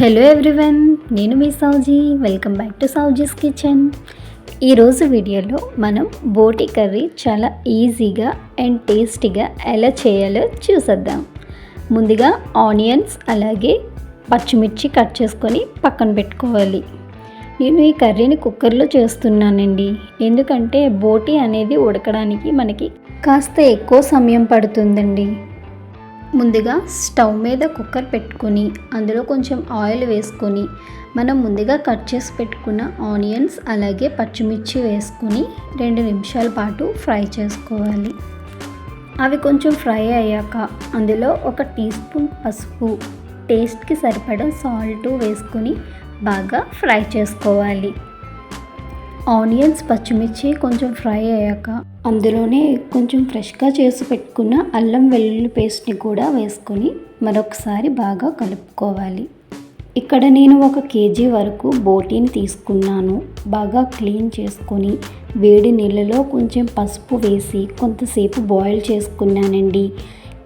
Hello everyone నేను మీ Souji. Welcome back to Souji's kitchen. ఈరోజు వీడియోలో మనం బోటి కర్రీ చాలా ఈజీగా అండ్ టేస్టీగా ఎలా చేయాలో చూసేద్దాం. ముందుగా ఆనియన్స్ అలాగే పచ్చిమిర్చి కట్ చేసుకొని పక్కన పెట్టుకోవాలి. నేను ఈ కర్రీని కుక్కర్లో చేస్తున్నానండి. ఎందుకంటే బోటి అనేది ఉడకడానికి మనకి కాస్త ఎక్కువ సమయం పడుతుందండి. ముందుగా స్టవ్ మీద కుక్కర్ పెట్టుకొని అందులో కొంచెం ఆయిల్ వేసుకొని మనం ముందుగా కట్ చేసి పెట్టుకున్న ఆనియన్స్ అలాగే పచ్చిమిర్చి వేసుకొని రెండు నిమిషాల పాటు ఫ్రై చేసుకోవాలి. అవి కొంచెం ఫ్రై అయ్యాక అందులో ఒక టీ స్పూన్ పసుపు టేస్ట్కి సరిపడా సాల్ట్ వేసుకొని బాగా ఫ్రై చేసుకోవాలి. ఆనియన్స్ పచ్చిమిర్చి కొంచెం ఫ్రై అయ్యాక అందులోనే కొంచెం ఫ్రెష్గా చేసి పెట్టుకున్న అల్లం వెల్లుల్లి పేస్ట్ని కూడా వేసుకొని మరొకసారి బాగా కలుపుకోవాలి. ఇక్కడ నేను ఒక కేజీ వరకు బోటీని తీసుకున్నాను. బాగా క్లీన్ చేసుకొని వేడి నీళ్ళలో కొంచెం పసుపు వేసి కొంతసేపు బాయిల్ చేసుకున్నానండి.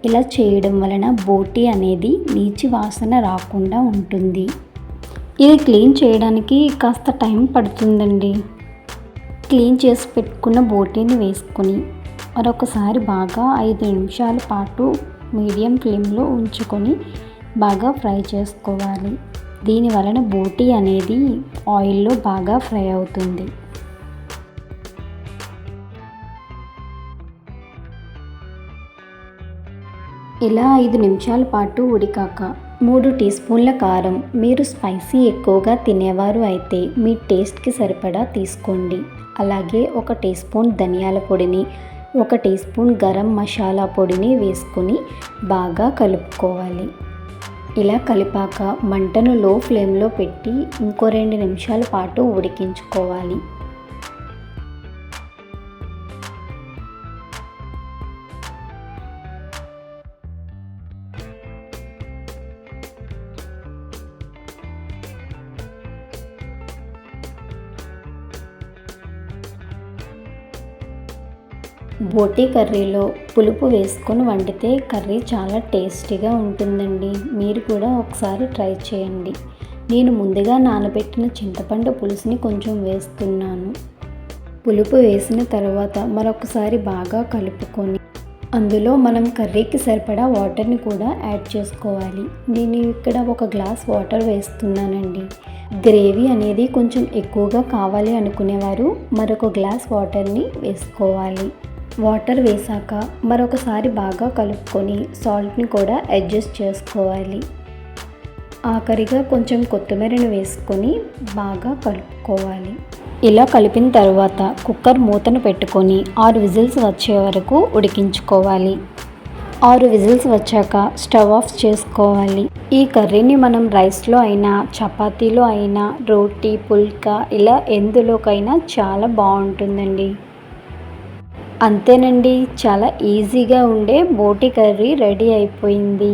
ఇలా చేయడం వలన బోటీ అనేది నీచి వాసన రాకుండా ఉంటుంది. ఇది క్లీన్ చేయడానికి కాస్త టైం పడుతుందండి. క్లీన్ చేసి పెట్టుకున్న బోటీని వేసుకొని మరొకసారి బాగా ఐదు నిమిషాల పాటు మీడియం ఫ్లేమ్లో ఉంచుకొని బాగా ఫ్రై చేసుకోవాలి. దీని వలన బోటీ అనేది ఆయిల్లో బాగా ఫ్రై అవుతుంది. ఇలా ఐదు నిమిషాల పాటు ఉడికాక మూడు టీ స్పూన్ల కారం. మీరు స్పైసీ ఎక్కువగా తినేవారు అయితే మీ టేస్ట్కి సరిపడా తీసుకోండి. అలాగే ఒక టీ స్పూన్ ధనియాల పొడిని ఒక టీ స్పూన్ గరం మసాలా పొడిని వేసుకొని బాగా కలుపుకోవాలి. ఇలా కలిపాక మంటను లో ఫ్లేమ్లో పెట్టి ఇంకో రెండు నిమిషాల పాటు ఉడికించుకోవాలి. బోటీ కర్రీలో పులుపు వేసుకొని వండితే కర్రీ చాలా టేస్టీగా ఉంటుందండి. మీరు కూడా ఒకసారి ట్రై చేయండి. నేను ముందుగా నానబెట్టిన చింతపండు పులుసుని కొంచెం వేస్తున్నాను. పులుపు వేసిన తర్వాత మరొకసారి బాగా కలుపుకొని అందులో మనం కర్రీకి సరిపడా వాటర్ని కూడా యాడ్ చేసుకోవాలి. నేను ఇక్కడ ఒక గ్లాస్ వాటర్ వేస్తున్నానండి. గ్రేవీ అనేది కొంచెం ఎక్కువగా కావాలి అనుకునేవారు మరొక గ్లాస్ వాటర్ని వేసుకోవాలి. వాటర్ వేసాక మరొకసారి బాగా కలుపుకొని సాల్ట్ని కూడా అడ్జస్ట్ చేసుకోవాలి. ఆఖరిగా కొంచెం కొత్తిమీరని వేసుకొని బాగా కలుపుకోవాలి. ఇలా కలిపిన తర్వాత కుక్కర్ మూతను పెట్టుకొని ఆరు విజిల్స్ వచ్చే వరకు ఉడికించుకోవాలి. ఆరు విజిల్స్ వచ్చాక స్టవ్ ఆఫ్ చేసుకోవాలి. ఈ కర్రీని మనం రైస్లో అయినా చపాతీలో అయినా రోటీ పుల్కా ఇలా ఎందులోకైనా చాలా బాగుంటుందండి. అంతేనండి చాలా ఈజీగా ఉండే బోటి కర్రీ రెడీ అయిపోయింది.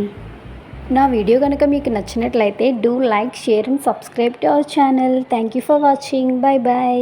నా వీడియో కనుక మీకు నచ్చినట్లయితే do like share and subscribe to our channel. Thank you for watching. Bye bye